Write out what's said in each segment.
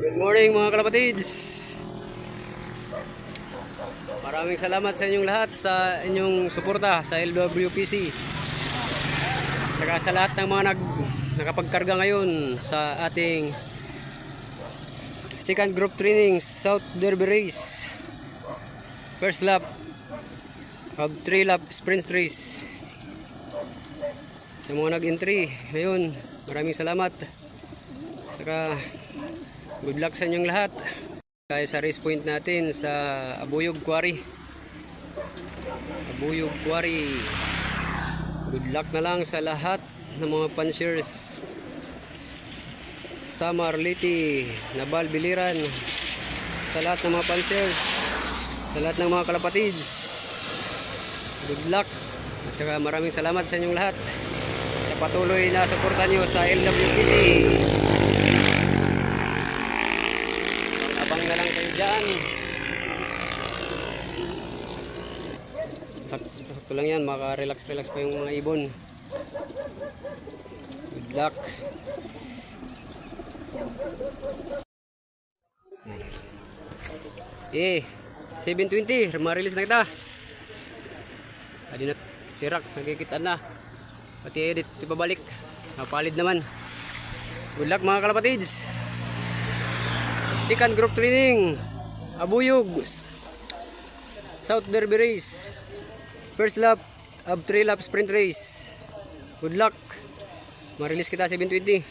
Good morning mga kalapatids. Maraming salamat sa inyong lahat sa inyong suporta sa LWPC. Saka sa lahat ng mga nag, nakapagkarga ngayon sa ating second group training South Derby Race. First lap of 3 lap sprint race. Sa mga nag-entry ngayon, maraming salamat. Saka good luck sa inyong lahat. Tayo sa race point natin sa Abuyog Quarry. Abuyog Quarry. Good luck na lang sa lahat ng mga punchers. Samar Liti, Nabal Biliran. Sa lahat ng mga punchers. Sa lahat ng mga kalapatids. Good luck. At saka maraming salamat sa inyong lahat. Sa patuloy na suporta nyo sa LWPC. Abang na lang kayo dyan. Sak- Sakto lang yan, maka-relax-relax pa yung mga ibon. Good luck. Eh, 720, ma-release na kita. Adi na sirak, nagkikita na. Pati edit, di pabalik. Napalid naman. Good luck mga kalapatids. Second group training. Abuyog. South Derby Race. First lap of 3 lap sprint race. Good luck. Ma-release kita 720.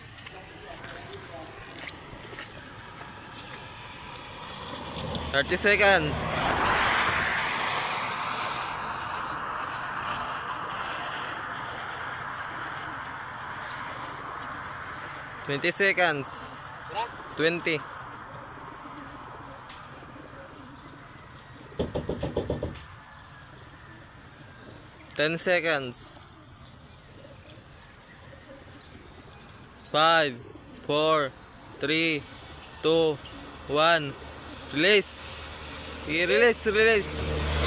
Thirty seconds. Twenty seconds. Twenty. Ten seconds. Five, four, three, two, one. Release. I-release, release.